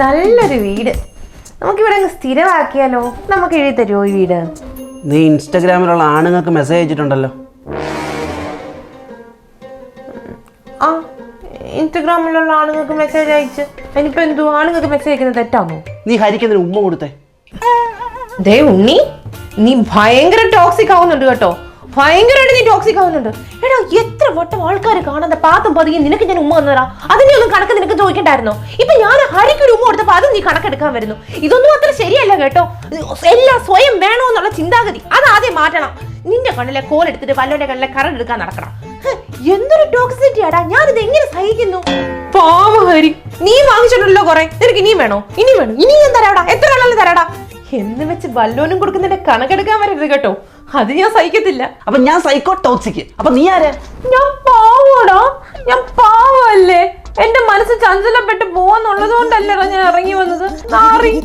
നല്ലൊരു വീട്. നമുക്കിവിടെ അങ്ങ് സ്ഥിരമാക്കിയാലോ? നമുക്ക് എഴുതി തരുമോ ഈ വീട്? നീ ഇൻസ്റ്റഗ്രാമിലുള്ള ആണുങ്ങൾക്ക് മെസ്സേജ് അയച്ചിട്ടുണ്ടല്ലോ. ആ ഇൻസ്റ്റഗ്രാമിലുള്ള ആണുങ്ങൾക്ക് മെസ്സേജ് അയച്ച്. ഇനിയിപ്പോ എന്തോ? ആണുങ്ങൾക്ക് മെസ്സേജ് അയക്കുന്നത് തെറ്റാണോ? നീ ഹരിക്കുന്നതിന് ഉമ്മ കൊടുത്തേ. ദേ ഉണ്ണി നീ ഭയങ്കര ടോക്സിക് ആവുന്നുണ്ട് കേട്ടോ. ഭയങ്കരമായിട്ട് നീ ടോക്സിക് ആവുന്നുണ്ട്. എടാ എത്ര വട്ടം ആൾക്കാർ കാണാതെ പാത്തും പതിയെ നിനക്ക് ഞാൻ ഉമ്മ വന്നതാ അതിന്റെ ഒന്നും കണക്ക് നിനക്ക് ചോദിക്കണ്ടായിരുന്നോ? ഇപ്പൊ ഞാൻ ഹരിക്ക് ഒരു ഉമ്മ കൊടുത്തപ്പോ അത് നീ കണക്കെടുക്കാൻ വരുന്നു. ഇതൊന്നും അത്ര ശരിയല്ല കേട്ടോ. എല്ലാം സ്വയം വേണോ എന്നുള്ള ചിന്താഗതി അത് ആദ്യം മാറ്റണം. നിന്റെ കണ്ണിലെ കോലെടുത്തിട്ട് വല്ലവരുടെ കണ്ണിലെ കറണ്ട് എടുക്കാൻ നടക്കണം. എന്തൊരു ടോക്സിറ്റിയാടാ ആടാ. ഞാനിത് എങ്ങനെ സഹിക്കുന്നു? പാവ ഹരി. നീ വാങ്ങിച്ചിട്ടുണ്ടല്ലോ കുറെ. നിനക്ക് ഇനിയും വേണോ? ഇനി വേണോ? ഇനിയും ഞാൻ തരാടാ. എത്ര വേണമെങ്കിലും തരാടാ? എന്ന് വെച്ച് ബല്ലോനും കൊടുക്കുന്നതിന്റെ കണക്കെടുക്കാൻ വരരുത് കേട്ടോ. അത് ഞാൻ സഹിക്കത്തില്ല. അപ്പൊ ഞാൻ സൈക്കോ ടോക്സിക് അപ്പൊ നീ ആരെ? ഞാൻ പാവോടാ. ഞാൻ പാവല്ലേ. എന്റെ മനസ്സ് ചഞ്ചലപ്പെട്ട് പോവാന്നുള്ളത് കൊണ്ടല്ലേ ഞാൻ ഇറങ്ങി വന്നത്? നാറി